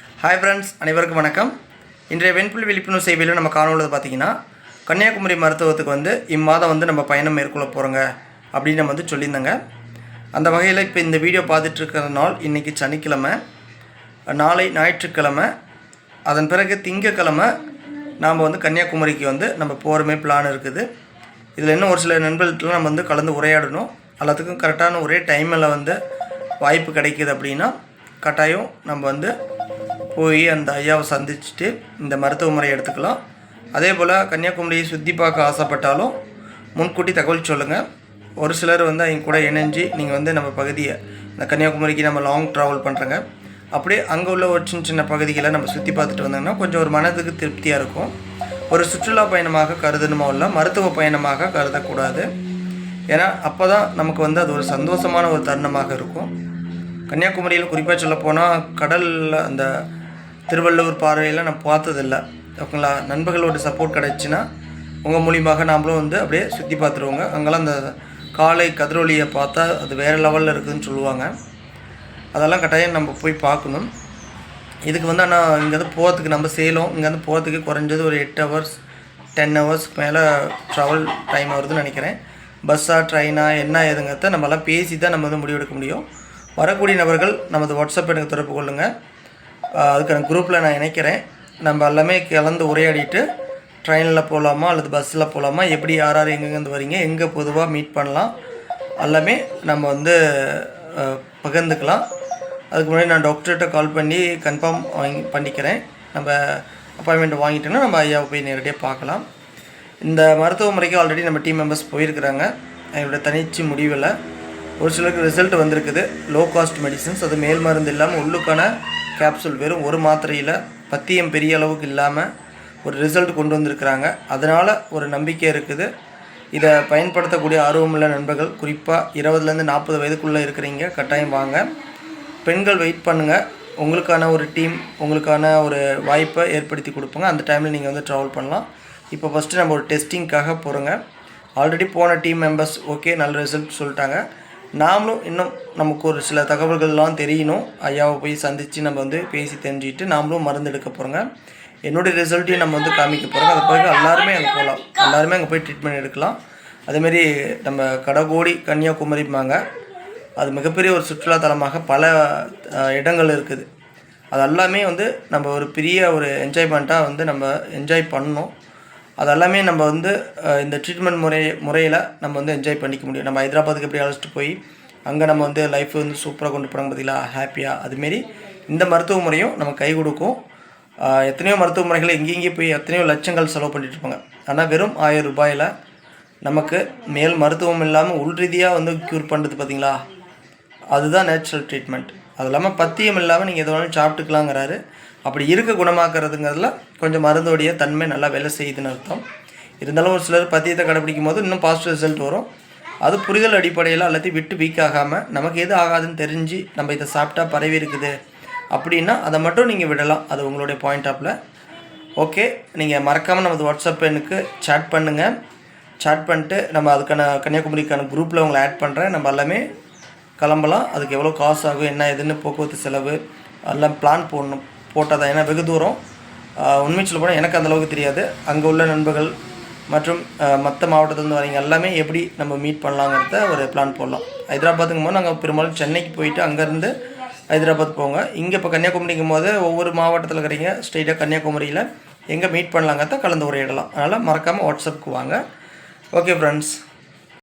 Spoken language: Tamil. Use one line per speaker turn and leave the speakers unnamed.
ஹாய் ஃப்ரெண்ட்ஸ் அனைவருக்கும் வணக்கம். இன்றைய வெண்புல் விழிப்புணர்வு சேவையில் நம்ம காணொலியில் பார்த்தீங்கன்னா கன்னியாகுமரி மருத்துவத்துக்கு வந்து இம்மாதம் வந்து நம்ம பயணம் மேற்கொள்ள போகிறோங்க அப்படின்னு நம்ம வந்து சொல்லியிருந்தேங்க. அந்த வகையில் இப்போ இந்த வீடியோ பார்த்துட்ருக்கிற நாள் இன்றைக்கி சனிக்கிழமை நாளை ஞாயிற்றுக்கிழமை அதன் பிறகு திங்கக்கிழமை நாம் வந்து கன்னியாகுமரிக்கு வந்து நம்ம போகிறமே பிளான் இருக்குது. இதில் இன்னும் ஒரு சில நண்பர்கள்ட்ட நம்ம வந்து கலந்து உரையாடணும். எல்லாத்துக்கும் கரெக்டான ஒரே டைமில் வந்து வாய்ப்பு கிடைக்கிது அப்படின்னா கட்டாயம் நம்ம வந்து போய் அந்த ஐயாவை சந்திச்சுட்டு இந்த மருத்துவ முறையை எடுத்துக்கலாம். அதே போல் கன்னியாகுமரியை சுற்றி பார்க்க ஆசைப்பட்டாலும் முன்கூட்டி தகவல் சொல்லுங்கள் ஒரு சிலர் வந்து அவங்க கூட இணைஞ்சு நீங்கள் வந்து நம்ம பகுதியை இந்த கன்னியாகுமரிக்கு நம்ம லாங் ட்ராவல் பண்ணுறங்க அப்படியே அங்கே உள்ள ஒரு சின்ன சின்ன பகுதிகளை நம்ம சுற்றி பார்த்துட்டு வந்தோம்னா கொஞ்சம் ஒரு மனதுக்கு திருப்தியாக இருக்கும். ஒரு சுற்றுலா பயணமாக கருதணுமோ இல்லை மருத்துவ பயணமாக கருதக்கூடாது. ஏன்னா அப்போ தான் நமக்கு வந்து அது ஒரு சந்தோஷமான ஒரு தருணமாக இருக்கும். கன்னியாகுமரியில் குறிப்பாக சொல்லப்போனால் கடலில் அந்த திருவள்ளுவர் பார்வையில் நான் பார்த்ததில்ல. ஓகேங்களா? நண்பர்களோட சப்போர்ட் கிடச்சின்னா உங்கள் மூலியமாக நாமளும் வந்து அப்படியே சுற்றி பார்த்துருவோங்க. அங்கெல்லாம் அந்த காலை கதிரொலியை பார்த்தா அது வேறு லெவலில் இருக்குதுன்னு சொல்லுவாங்க. அதெல்லாம் கட்டாயம் நம்ம போய் பார்க்கணும். இதுக்கு வந்து ஆனால் இங்கேருந்து போகிறதுக்கு நம்ம சேலம் இங்கேருந்து போகிறதுக்கு குறைஞ்சது ஒரு எட்டு ஹவர்ஸ் டென் ஹவர்ஸ் மேலே ட்ராவல் டைம் வருதுன்னு நினைக்கிறேன். பஸ்ஸா ட்ரெயினா என்ன ஏதுங்கிறத நம்மளாம் பேசி தான் நம்ம வந்து முடிவெடுக்க முடியும். வரக்கூடிய நபர்கள் நமது வாட்ஸ்அப் எனக்கு தொடர்பு கொள்ளுங்கள் அதுக்கான குரூப்பில் நான் இணைக்கிறேன். நம்ம எல்லாமே கலந்து உரையாடிட்டு ட்ரெயினில் போகலாமா அல்லது பஸ்ஸில் போகலாமா எப்படி யார் யார் எங்கெங்கேருந்து வரீங்க எங்கே பொதுவாக மீட் பண்ணலாம் எல்லாமே நம்ம வந்து பகிர்ந்துக்கலாம். அதுக்கு முன்னாடி நான் டாக்டர்கிட்ட கால் பண்ணி கன்ஃபார்ம் வாங்கி பண்ணிக்கிறேன். நம்ம அப்பாயின்மெண்ட் வாங்கிட்டோன்னா நம்ம ஐயாவை போய் நேரடியாக பார்க்கலாம். இந்த மருத்துவ முறைக்கு ஆல்ரெடி நம்ம டீம் மெம்பர்ஸ் போயிருக்கிறாங்க. எங்களுடைய தனிச்சு முடிவில். ஒரு சிலருக்கு ரிசல்ட் வந்திருக்குது. லோ காஸ்ட் மெடிசன்ஸ் அது மேல் மருந்து இல்லாமல் உள்ளுக்கான கேப்சூல் வெறும் ஒரு மாத்திரையில் பத்தியம் பெரிய அளவுக்கு இல்லாமல் ஒரு ரிசல்ட் கொண்டு வந்திருக்கிறாங்க. அதனால் ஒரு நம்பிக்கை இருக்குது. இதை பயன்படுத்தக்கூடிய ஆர்வமுள்ள நண்பர்கள் குறிப்பாக இருபதுலேருந்து நாற்பது வயதுக்குள்ளே இருக்கிறீங்க கட்டாயம் வாங்க. பெண்கள் வெயிட் பண்ணுங்கள் உங்களுக்கான ஒரு டீம் உங்களுக்கான ஒரு வாய்ப்பை ஏற்படுத்தி கொடுப்போங்க. அந்த டைமில் நீங்கள் வந்து ட்ராவல் பண்ணலாம். இப்போ ஃபஸ்ட்டு நம்ம ஒரு டெஸ்டிங்க்காக போகிறோங்க ஆல்ரெடி போன டீம் மெம்பர்ஸ் ஓகே நல்ல ரிசல்ட் சொல்லிட்டாங்க. நாமளும் இன்னும் நமக்கு ஒரு சில தகவல்கள்லாம் தெரியணும். ஐயாவை போய் சந்தித்து நம்ம வந்து பேசி தெரிஞ்சுக்கிட்டு நாமளும் மருந்து எடுக்க போகிறோங்க என்னுடைய ரிசல்ட்டையும் நம்ம வந்து காமிக்க போகிறோம் அதை பிறகு எல்லாருமே அங்கே போகலாம். எல்லாருமே அங்கே போய் ட்ரீட்மெண்ட் எடுக்கலாம். அதேமாரி நம்ம கடகோடி கன்னியாகுமரிம்பாங்க அது மிகப்பெரிய ஒரு சுற்றுலா தலமாக பல இடங்கள் இருக்குது. அது எல்லாமே வந்து நம்ம ஒரு பெரிய ஒரு என்ஜாய்மெண்ட்டாக வந்து நம்ம என்ஜாய் பண்ணணும். அதெல்லாமே நம்ம வந்து இந்த ட்ரீட்மெண்ட் முறை முறையில் நம்ம வந்து என்ஜாய் பண்ணிக்க முடியும். நம்ம ஹைதராபாத்துக்கு எப்படி அழைச்சிட்டு போய் அங்கே நம்ம வந்து லைஃப் வந்து சூப்பராக கொண்டு போகிறாங்க பார்த்தீங்களா ஹாப்பியாக அதுமாரி இந்த மருத்துவ முறையும் நம்ம கை கொடுக்கும். எத்தனையோ மருத்துவ முறைகளை இங்கேயும் போய் எத்தனையோ லட்சங்கள் செலவு பண்ணிட்டு இருப்பாங்க. ஆனால் வெறும் ஆயிரம் ரூபாயில் நமக்கு மேல் மருத்துவம் இல்லாமல் உள் ரீதியாக வந்து க்யூர் பண்ணுறது பார்த்தீங்களா அதுதான் நேச்சுரல் ட்ரீட்மெண்ட் அது இல்லாமல் பத்தியம் இல்லாமல் நீங்கள் எது வேணாலும் சாப்பிட்டுக்கலாங்கிறாரு. அப்படி இருக்க குணமாக்குறதுங்கிறதுல கொஞ்சம் மருந்தோடைய தன்மை நல்லா வேலை செய்யுதுன்னு அர்த்தம். இருந்தாலும் ஒரு சிலர் பத்தியத்தை கடைப்பிடிக்கும் போது இன்னும் பாசிட்டிவ் ரிசல்ட் வரும். அது புரிதல் அடிப்படையில் எல்லாத்தையும் விட்டு வீக் ஆகாமல் நமக்கு எது ஆகாதுன்னு தெரிஞ்சு நம்ம இதை சாப்பிட்டா பரவி இருக்குது அப்படின்னா அதை மட்டும் நீங்கள் விடலாம். அது உங்களுடைய பாயிண்ட் ஆஃபில் ஓகே நீங்கள் மறக்காமல் நமது வாட்ஸ்அப் எனக்கு சேட் பண்ணுங்கள் சாட் பண்ணிட்டு நம்ம அதுக்கான கன்னியாகுமரிக்கான குரூப்பில் உங்களை ஆட் பண்ணுறேன் நம்ம எல்லாமே கிளம்பலாம். அதுக்கு எவ்வளோ காசு ஆகும் என்ன எதுன்னு போக்குவரத்து செலவு எல்லாம் பிளான் போடணும். போட்டால் தான் ஏன்னா வெகு தூரம். உண்மை சொல்ல போனால் எனக்கு அந்தளவுக்கு தெரியாது. அங்கே உள்ள நண்பர்கள் மற்றும் மற்ற மாவட்டத்துலேருந்து வரீங்க எல்லாமே எப்படி நம்ம மீட் பண்ணலாங்கிறத ஒரு பிளான் போடலாம். ஹைதராபாத்துங்கும் போது நாங்கள் பெரும்பாலும் சென்னைக்கு போயிட்டு அங்கேருந்து ஹைதராபாத் போங்க. இங்கே இப்போ கன்னியாகுமரிக்கும் போது ஒவ்வொரு மாவட்டத்தில் இருக்கிறீங்க ஸ்ட்ரெயிட்டாக கன்னியாகுமரியில் எங்கே மீட் பண்ணலாங்கிறத கலந்து உரையிடலாம் அதனால் மறக்காமல் வாட்ஸ்அப்புக்கு வாங்க. Okay friends